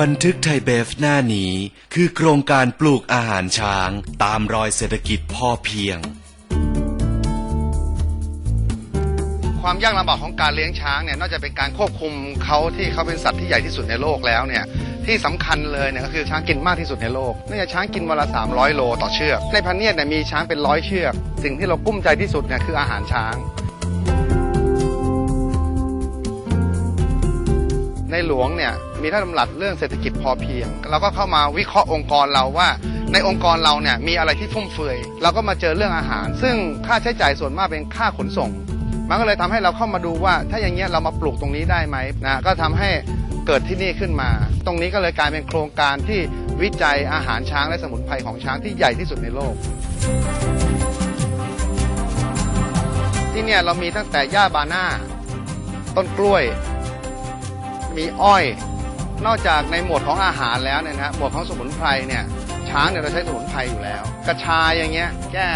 บันทึกไทยเบฟหน้านี้ คือโครงการปลูกอาหารช้าง ตามรอยเศรษฐกิจพอเพียง ความยากลำบากของการเลี้ยงช้างเนี่ยนอกจากเป็นการควบคุมเขาที่เขาเป็นสัตว์ที่ใหญ่ที่สุดในโลกแล้วเนี่ยที่สำคัญเลยเนี่ยก็คือช้างกินมากที่สุดในโลกเนื่องจากช้างกินวันละ 300 โลต่อเชือก ในพันเนียดเนี่ยมีช้างเป็นร้อยเชือก สิ่งที่เรากุ้มใจที่สุดเนี่ยคืออาหารช้าง ในหลวงเนี่ยมีท่านดำรัสเรื่องเศรษฐกิจพอเพียงเราก็เข้ามาวิเคราะห์องค์กรเราว่า ในองค์กรเราเนี่ยมีอะไรที่ฟุ่มเฟือยเราก็มาเจอเรื่องอาหาร ซึ่งค่าใช้จ่ายส่วนมากเป็นค่าขนส่ง มันก็เลยทำให้เราเข้ามาดูว่า ถ้าอย่างเงี้ยเรามาปลูกตรงนี้ได้ไหมนะก็ทำให้เกิดที่นี่ขึ้นมา ตรงนี้ก็เลยกลายเป็นโครงการที่วิจัยอาหารช้างและสมุนไพรของช้างที่ใหญ่ที่สุดในโลกที่เนี่ยเรามีตั้งแต่หญ้าบาน่าต้นกล้วย มีอ้อย นอกจากในหมวดของอาหารแล้วเนี่ยนะฮะหมวดของสมุนไพรเนี่ยช้างเนี่ยเราใช้สมุนไพรอยู่แล้ว กระชายอย่างเงี้ยแก้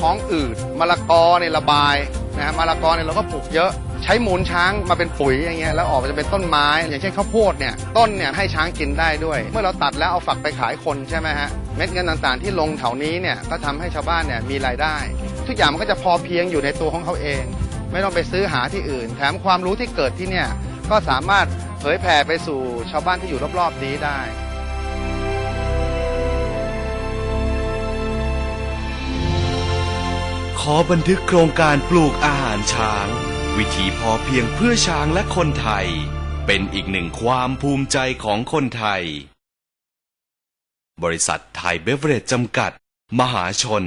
ท้องอืดมะละกอเนี่ยระบายนะฮะมะละกอเนี่ยเราก็ปลูกเยอะใช้มูลช้างมาเป็นปุ๋ยอย่างเงี้ยแล้วออกมาจะเป็นต้นไม้ อย่างเช่นข้าวโพดเนี่ยต้นเนี่ยให้ช้างกินได้ด้วย เมื่อเราตัดแล้วเอาฝักไปขายคนใช่ไหมฮะเม็ดเงินต่างๆ ที่ลงแถวนี้เนี่ยก็ทำให้ชาวบ้านเนี่ยมีรายได้ ทุกอย่างมันก็จะพอเพียงอยู่ในตัวของเขาเอง ไม่ต้องไปซื้อหาที่อื่น แถมความรู้ที่เกิดที่เนี่ยก็สามารถ เผยแผ่ไปสู่ชาวบ้านที่อยู่รอบๆนี้ได้ขอบันทึกโครงการปลูกอาหารช้าง วิถีพอเพียงเพื่อช้างและคนไทย เป็นอีกหนึ่งความภูมิใจของคนไทย บริษัทไทยเบเวอเรจจำกัด มหาชน